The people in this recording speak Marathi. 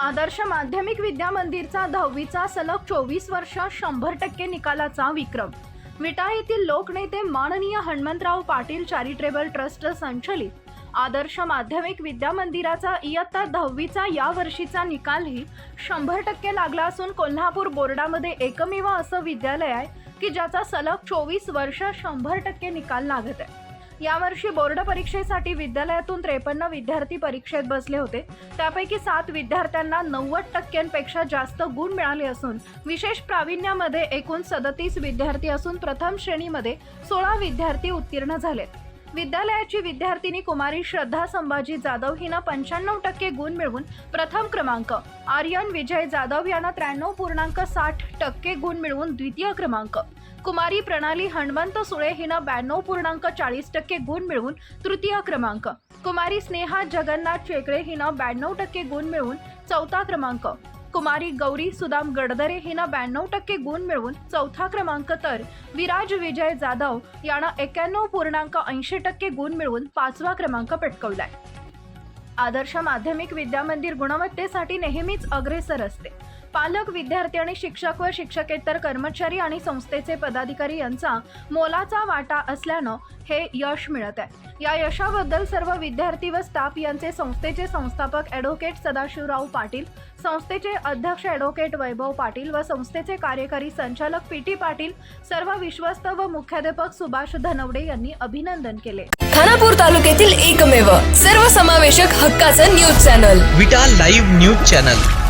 आदर्श माध्यमिक विद्या मंदिरचा दहावीचा सलग चोवीस वर्ष शंभर टक्के निकालाचा विक्रम. विटा येथील लोकनेते माननीय हनुमंतराव पाटील चॅरिटेबल ट्रस्ट संचलित. आदर्श माध्यमिक विद्या मंदिराचा इयत्ता दहावीचा या वर्षीचा निकालही शंभर टक्के लागला असून कोल्हापूर बोर्डामध्ये एकमेव असं विद्यालय आहे की ज्याचा सलग चोवीस वर्ष शंभर टक्के निकाल लागत आहे. यावर्षी बोर्ड परीक्षेसाठी विद्यालयातून त्रेपन्न विद्यार्थी परीक्षेत बसले होते. त्यापैकी सात विद्यार्थ्यांना नव्वद टक्क्यांपेक्षा जास्त गुण मिळाले असून विशेष प्रावीण्यामध्ये एकूण सदतीस विद्यार्थी असून प्रथम श्रेणीमध्ये सोळा विद्यार्थी उत्तीर्ण झालेत. विद्यालयाची विद्यार्थिनी कुमारी श्रद्धा संभाजी जाधव हिनं पंच्याण्णव टक्के गुण मिळवून प्रथम क्रमांक. आर्यन विजय जाधव यानं त्र्याण्णव पूर्णांक साठ टक्के गुण मिळवून द्वितीय क्रमांक. कुमारी प्रणाली हणमंत सुळे हिनं ब्याण्णव पूर्णांक चाळीस टक्के गुण मिळवून तृतीय क्रमांक. कुमारी स्नेहा जगन्नाथ चेकळे हिनं ब्याण्णव टक्के गुण मिळवून चौथा क्रमांक. कुमारी गौरी सुदाम गडदरे हिनं ब्याण्णव टक्के गुण मिळवून चौथा क्रमांक तर विराज विजय जाधव यानं एक्क्याण्णव पूर्णांक ऐंशी टक्के गुण मिळवून पाचवा क्रमांक पटकवलाय. आदर्श माध्यमिक विद्यामंदिर गुणवत्तेसाठी नेहमीच अग्रेसर असते. पालक विद्यार्थी आणि शिक्षक व शिक्षकेतर कर्मचारी आणि संस्थेचे पदाधिकारी यांचा मोलाचा वाटा असल्यानं हे यश मिळत आहे. या यशाबद्दल सर्व विद्यार्थी व स्टाफ यांचे संस्थेचे संस्थापक ॲडव्होकेट सदाशिवराव पाटील संस्थेचे अध्यक्ष ॲडव्होकेट वैभव पाटील व संस्थेचे कार्यकारी संचालक पी टी पाटील सर्व विश्वस्त व मुख्याध्यापक सुभाष धनवडे यांनी अभिनंदन केले. खानापूर तालुक्यातील एकमेव सर्वसमावेशक हक्काचं news channel. Vita live news channel.